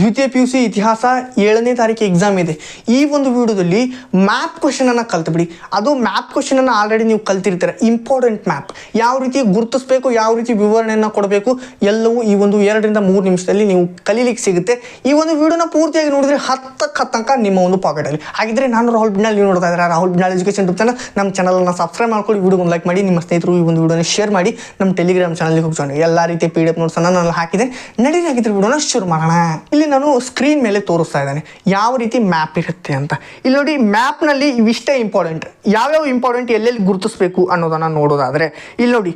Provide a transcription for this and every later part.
ದ್ವಿತೀಯ P U C ಇತಿಹಾಸ ಏಳನೇ ತಾರೀಕು ಎಕ್ಸಾಮ್ ಇದೆ. ಈ ಒಂದು ವಿಡಿಯೋದಲ್ಲಿ ಮ್ಯಾಪ್ ಕ್ವಶನನ್ನು ಕಲ್ತ್ಬಿಡಿ ಅದು ಮ್ಯಾಪ್ ಕ್ವಶನನ್ನು ಆಲ್ರೆಡಿ ನೀವು ಕಲ್ತಿರ್ತೀರ. ಇಂಪಾರ್ಟೆಂಟ್ ಮ್ಯಾಪ್ ಯಾವ ರೀತಿ ಗುರುತಿಸಬೇಕು, ಯಾವ ರೀತಿ ವಿವರಣೆಯನ್ನು ಕೊಡಬೇಕು, ಎಲ್ಲವೂ ಈ ಒಂದು ಎರಡರಿಂದ ಮೂರು ನಿಮಿಷದಲ್ಲಿ ನೀವು ಕಲೀಲಿಕ್ಕೆ ಸಿಗುತ್ತೆ. ಈ ಒಂದು ವಿಡಿಯೋನ ಪೂರ್ತಿಯಾಗಿ ನೋಡಿದ್ರೆ ಹತ್ತಕ್ಕೆ ಹತ್ತಂಕ ನಿಮ್ಮ ಒಂದು ಪಾಕೆಟಲ್ಲಿ ಹಾಗಿದ್ರೆ ನಾನು ರಾಹುಲ್ ಬಿಡ್ನಾಳ್ ನೀವು ನೋಡ್ತಾ ಇದ್ದಾರೆ? Rahul Bidnal education YouTube channel ನಮ್ಮ ಚಾನಲನ್ನು ಸಬ್ಸ್ಕ್ರೈಬ್ ಮಾಡ್ಕೊಂಡು ವಿಡಿಯೋ ಒಂದು ಲೈಕ್ ಮಾಡಿ, ನಿಮ್ಮ ಸ್ನೇಹಿತರು ಈ ಒಂದು ವಿಡಿಯೋನ ಶೇರ್ ಮಾಡಿ, ನಮ್ಮ ಟೆಲಿಗ್ರಾಮ್ ಚಾನಲ್ಗೆ ಹೋಗಿ ಎಲ್ಲ ರೀತಿಯ ಪಿ ಡಿ ಎಫ್ ನೋಟ್ಸನ್ನು ನಾನು ಹಾಕಿದೆ. ನಡೀರಿ ಹಾಗಿದ್ರೆ ವಿಡಿಯೋನ ಶುರು ಮಾಡೋಣ. ಇಲ್ಲಿ ನಾನು ಸ್ಕ್ರೀನ್ ಮೇಲೆ ತೋರಿಸ್ತಾ ಇದ್ದೇನೆ. ಯಾವ ರೀತಿ ಮ್ಯಾಪ್ ಇರುತ್ತೆ ಅಂತ. ಇಲ್ಲಿ ನೋಡಿ ಮ್ಯಾಪ್ನಲ್ಲಿ ಇವಿಷ್ಟೇ ಇಂಪಾರ್ಟೆಂಟ್ ಯಾವ್ಯಾವ ಇಂಪಾರ್ಟೆಂಟ್ ಎಲ್ಲೆಲ್ಲಿ ಗುರುತಿಸ್ಬೇಕು ಅನ್ನೋದನ್ನು ನೋಡೋದಾದರೆ, ಇಲ್ಲಿ ನೋಡಿ,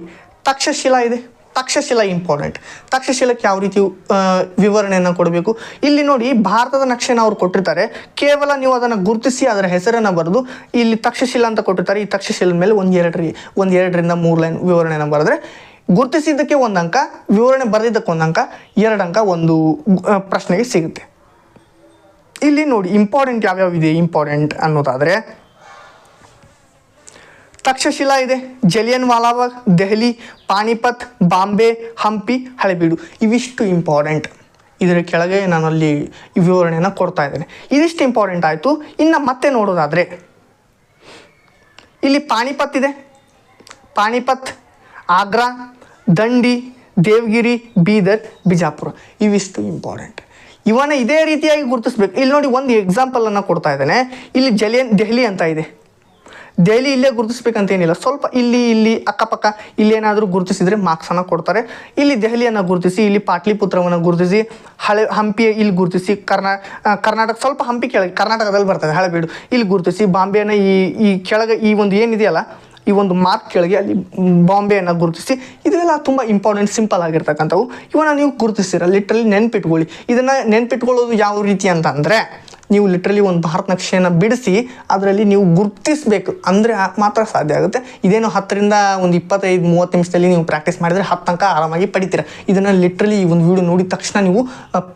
ತಕ್ಷಶಿಲಾ ಇದೆ. ತಕ್ಷಶಿಲಾ ಇಂಪಾರ್ಟೆಂಟ್ ತಕ್ಷಶಿಲಕ್ಕೆ ಯಾವ ರೀತಿ ವಿವರಣೆಯನ್ನು ಕೊಡಬೇಕು? ಇಲ್ಲಿ ನೋಡಿ, ಭಾರತದ ನಕ್ಷೆನ ಅವ್ರು ಕೊಟ್ಟಿರ್ತಾರೆ. ಕೇವಲ ನೀವು ಅದನ್ನು ಗುರುತಿಸಿ ಅದರ ಹೆಸರನ್ನು ಬರೆದು, ಇಲ್ಲಿ ತಕ್ಷಶಿಲಾ ಅಂತ ಕೊಟ್ಟಿರ್ತಾರೆ. ಈ ತಕ್ಷಶಿಲದ ಮೇಲೆ ಒಂದು ಎರಡರಿ, ಒಂದು ಎರಡರಿಂದ ಮೂರು ಲೈನ್ ವಿವರಣೆಯನ್ನು ಬರೆದ್ರೆ ಗುರುತಿಸಿದ್ದಕ್ಕೆ ಒಂದು ಅಂಕ, ವಿವರಣೆ ಬರೆದಿದ್ದಕ್ಕೆ ಒಂದು ಅಂಕ, ಎರಡು ಅಂಕ ಒಂದು ಪ್ರಶ್ನೆಗೆ ಸಿಗುತ್ತೆ. ಇಲ್ಲಿ ನೋಡಿ ಇಂಪಾರ್ಟೆಂಟ್ ಯಾವ್ಯಾವ ಇದೆ ಇಂಪಾರ್ಟೆಂಟ್ ಅನ್ನೋದಾದರೆ, ತಕ್ಷಶಿಲಾ ಇದೆ, ಜಲಿಯನ್ ವಾಲಾಬಾಗ್, ದೆಹಲಿ ಪಾಣಿಪತ್ ಬಾಂಬೆ, ಹಂಪಿ, ಹಳೆಬೀಡು. ಇವಿಷ್ಟು ಇಂಪಾರ್ಟೆಂಟ್ ಇದರ ಕೆಳಗೆ ನಾನು ಅಲ್ಲಿ ವಿವರಣೆಯನ್ನು ಕೊಡ್ತಾ ಇದ್ದೇನೆ. ಇದಿಷ್ಟು ಇಂಪಾರ್ಟೆಂಟ್ ಆಯಿತು. ಇನ್ನು ಮತ್ತೆ ನೋಡೋದಾದರೆ, ಇಲ್ಲಿ ಪಾಣಿಪತ್ ಇದೆ. ಪಾಣಿಪತ್ ಆಗ್ರಾ ದಂಡಿ, ದೇವಗಿರಿ, ಬೀದರ್, ಬಿಜಾಪುರ. ಇವಿಷ್ಟು ಇಂಪಾರ್ಟೆಂಟ್ ಇವನ್ನ ಇದೇ ರೀತಿಯಾಗಿ ಗುರುತಿಸ್ಬೇಕು. ಇಲ್ಲಿ ನೋಡಿ ಒಂದು ಎಕ್ಸಾಂಪಲನ್ನು ಕೊಡ್ತಾ ಇದ್ದಾನೆ. ಇಲ್ಲಿ ಜಲಿಯನ್, ದೆಹಲಿ ಅಂತ ಇದೆ. ದೆಹಲಿ ಇಲ್ಲೇ ಗುರುತಿಸ್ಬೇಕಂತೇನಿಲ್ಲ. ಸ್ವಲ್ಪ ಇಲ್ಲಿ ಇಲ್ಲಿ, ಅಕ್ಕಪಕ್ಕ ಇಲ್ಲೇನಾದರೂ ಗುರುತಿಸಿದ್ರೆ ಮಾರ್ಕ್ಸನ್ನು ಕೊಡ್ತಾರೆ. ಇಲ್ಲಿ ದೆಹಲಿಯನ್ನು ಗುರುತಿಸಿ, ಇಲ್ಲಿ ಪಾಟ್ಲಿಪುತ್ರವನ್ನು ಗುರುತಿಸಿ, ಹಳೆ ಹಂಪಿ ಇಲ್ಲಿ ಗುರುತಿಸಿ, ಕರ್ನಾ ಕರ್ನಾಟಕ, ಸ್ವಲ್ಪ ಹಂಪಿ ಕೆಳಗೆ, ಕರ್ನಾಟಕದಲ್ಲಿ ಬರ್ತದೆ, ಹಳೆಬೀಡು. ಇಲ್ಲಿ ಗುರುತಿಸಿ, ಬಾಂಬೆಯನ್ನು ಈ ಈ ಕೆಳಗೆ ಈ ಒಂದು ಏನಿದೆಯಲ್ಲ ಈ ಒಂದು ಮಾರ್ಕ್ ಕೆಳಗೆ ಅಲ್ಲಿ ಬಾಂಬೆಯನ್ನು ಗುರುತಿಸಿ ಇದೆಲ್ಲ ತುಂಬ ಇಂಪಾರ್ಟೆಂಟ್ ಸಿಂಪಲ್ ಆಗಿರ್ತಕ್ಕಂಥವು. ಇವನ್ನ ನೀವು ಗುರುತಿಸ್ತೀರ? ಲಿಟ್ರಲಿ ನೆನ್ಪಿಟ್ಕೊಳ್ಳಿ. ಇದನ್ನು ನೆನ್ಪಿಟ್ಕೊಳ್ಳೋದು ಯಾವ ರೀತಿ ಅಂತಂದರೆ ನೀವು ಲಿಟ್ರಲಿ ಒಂದು ಭಾರತ ನಕ್ಷೆಯನ್ನು ಬಿಡಿಸಿ, ಅದರಲ್ಲಿ ನೀವು ಗುರುತಿಸಬೇಕು ಅಂದರೆ ಮಾತ್ರ ಸಾಧ್ಯ ಆಗುತ್ತೆ. ಇದೇನು ಹತ್ತರಿಂದ ಒಂದು ಇಪ್ಪತ್ತೈದು, ಮೂವತ್ತು ನಿಮಿಷದಲ್ಲಿ ನೀವು ಪ್ರಾಕ್ಟೀಸ್ ಮಾಡಿದರೆ ಹತ್ತು ಅಂಕ ಆರಾಮಾಗಿ ಪಡಿತೀರ. ಇದನ್ನು ಲಿಟ್ರಲಿ ಈ ಒಂದು ವಿಡಿಯೋ ನೋಡಿದ ತಕ್ಷಣ ನೀವು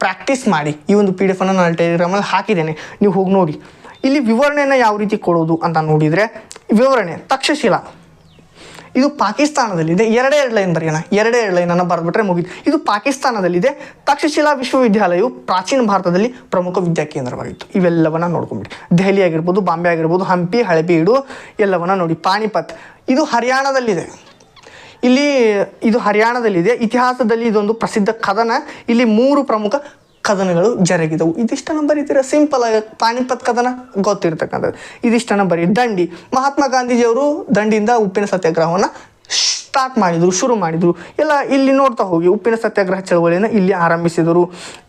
ಪ್ರಾಕ್ಟೀಸ್ ಮಾಡಿ. ಈ ಒಂದು ಪಿ ಡಿ ಎಫನ್ನು ನಾನು ಟೆಲಿಗ್ರಾಮಲ್ಲಿ ಹಾಕಿದ್ದೇನೆ. ನೀವು ಹೋಗಿ ನೋಡಿ. ಇಲ್ಲಿ ವಿವರಣೆಯನ್ನು ಯಾವ ರೀತಿ ಕೊಡೋದು ಅಂತ ನೋಡಿದರೆ ವಿವರಣೆ, ತಕ್ಷಶಿಲಾ. ಇದು ಪಾಕಿಸ್ತಾನದಲ್ಲಿದೆ. ಎರಡೇ ಎರಡು ಲೈನ್ ಬರೆಯೋಣ. ಎರಡೇ ಎರಡು ಲೈನನ್ನು ಬರೆದ್ಬಿಟ್ರೆ ಮುಗಿದು ಇದು ಪಾಕಿಸ್ತಾನದಲ್ಲಿದೆ. ತಕ್ಷಶಿಲಾ ವಿಶ್ವವಿದ್ಯಾಲಯವು ಪ್ರಾಚೀನ ಭಾರತದಲ್ಲಿ ಪ್ರಮುಖ ವಿದ್ಯಾಕೇಂದ್ರವಾಗಿತ್ತು ಇವೆಲ್ಲವನ್ನ ನೋಡ್ಕೊಂಬಿಡಿ. ದೆಹಲಿ ಆಗಿರ್ಬೋದು ಬಾಂಬೆ ಆಗಿರ್ಬೋದು ಹಂಪಿ, ಹಳೆಬೀಡು, ಎಲ್ಲವನ್ನ ನೋಡಿ. ಪಾಣಿಪತ್ ಇದು ಹರಿಯಾಣದಲ್ಲಿದೆ. ಇಲ್ಲಿ, ಇದು ಹರಿಯಾಣದಲ್ಲಿದೆ. ಇತಿಹಾಸದಲ್ಲಿ ಇದೊಂದು ಪ್ರಸಿದ್ಧ ಕದನ. ಇಲ್ಲಿ ಮೂರು ಪ್ರಮುಖ ಕದನಗಳು ಜರುಗಿದವು. ಇದಿಷ್ಟನ ಬರೀತೀರ? ಸಿಂಪಲ್ ಆಗಿ ಪಾಣಿಪತ್ ಕದನ ಗೊತ್ತಿರ್ತಕ್ಕಂಥದ್ದು. ಇದಿಷ್ಟನ ಬರೀ ದಂಡಿ. ಮಹಾತ್ಮ ಗಾಂಧೀಜಿಯವರು ದಂಡಿಯಿಂದ ಉಪ್ಪಿನ ಸತ್ಯಾಗ್ರಹವನ್ನು ಸ್ಟಾರ್ಟ್ ಮಾಡಿದರು, ಶುರು ಮಾಡಿದರು. ಎಲ್ಲ ಇಲ್ಲಿ ನೋಡ್ತಾ ಹೋಗಿ. ಉಪ್ಪಿನ ಸತ್ಯಾಗ್ರಹ ಚಳವಳಿಯನ್ನು ಇಲ್ಲಿ ಆರಂಭಿಸಿದರು.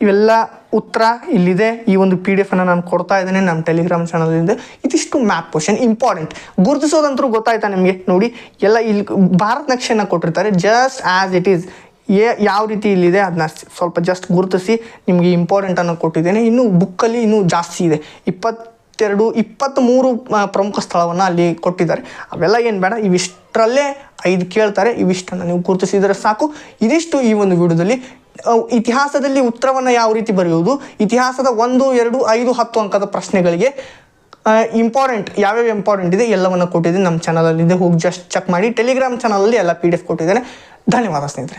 ಇವೆಲ್ಲ ಉತ್ತರ ಇಲ್ಲಿದೆ. ಈ ಒಂದು ಪಿ ಡಿ ಎಫನ್ನು ನಾನು ಕೊಡ್ತಾ ಇದ್ದೇನೆ ನಮ್ಮ ಟೆಲಿಗ್ರಾಮ್ ಚಾನಲಿಂದ ಇದಿಷ್ಟು ಮ್ಯಾಪ್ ಕ್ವಶನ್ ಇಂಪಾರ್ಟೆಂಟ್ ಗುರುತಿಸೋದಂತರೂ ಗೊತ್ತಾಯ್ತಾ ನಿಮಗೆ? ನೋಡಿ, ಎಲ್ಲ ಇಲ್ಲಿ ಭಾರತ ನಕ್ಷೆಯನ್ನು ಕೊಟ್ಟಿರ್ತಾರೆ. ಜಸ್ಟ್ ಆ್ಯಸ್ ಇಟ್ ಈಸ್ ಏ ಯಾವ ರೀತಿ ಇಲ್ಲಿದೆ ಅದನ್ನ ಸ್ವಲ್ಪ ಜಸ್ಟ್ ಗುರುತಿಸಿ ನಿಮಗೆ ಇಂಪಾರ್ಟೆಂಟ್ ಇಂಪಾರ್ಟೆಂಟನ್ನು ಕೊಟ್ಟಿದ್ದೇನೆ. ಇನ್ನು ಬುಕ್ಕಲ್ಲಿ ಇನ್ನೂ ಜಾಸ್ತಿ ಇದೆ. ಇಪ್ಪತ್ತೆರಡು, ಇಪ್ಪತ್ತ್ಮೂರು ಪ್ರಮುಖ ಸ್ಥಳವನ್ನು ಅಲ್ಲಿ ಕೊಟ್ಟಿದ್ದಾರೆ. ಅವೆಲ್ಲ ಏನು ಬೇಡ, ಇವಿಷ್ಟರಲ್ಲೇ ಐದು ಕೇಳ್ತಾರೆ. ಇವಿಷ್ಟನ್ನು ನೀವು ಗುರುತಿಸಿದರೆ ಸಾಕು. ಇದಿಷ್ಟು ಈ ಒಂದು ವಿಡಿಯೋದಲ್ಲಿ. ಇತಿಹಾಸದಲ್ಲಿ ಉತ್ತರವನ್ನು ಯಾವ ರೀತಿ ಬರೆಯುವುದು? ಇತಿಹಾಸದ ಒಂದು, ಎರಡು, ಐದು, ಹತ್ತು ಅಂಕದ ಪ್ರಶ್ನೆಗಳಿಗೆ ಇಂಪಾರ್ಟೆಂಟ್ ಯಾವ್ಯಾವ ಇಂಪಾರ್ಟೆಂಟ್ ಇದೆ ಎಲ್ಲವನ್ನು ಕೊಟ್ಟಿದ್ದೀನಿ. ನಮ್ಮ ಚಾನಲಲ್ಲಿದೆ ಹೋಗಿ ಜಸ್ಟ್ ಚೆಕ್ ಮಾಡಿ. ಟೆಲಿಗ್ರಾಮ್ ಚಾನಲಲ್ಲಿ ಎಲ್ಲ ಪಿ ಡಿ ಎಫ್ ಕೊಟ್ಟಿದ್ದೇನೆ. ಧನ್ಯವಾದ ಸ್ನೇಹಿತರೆ.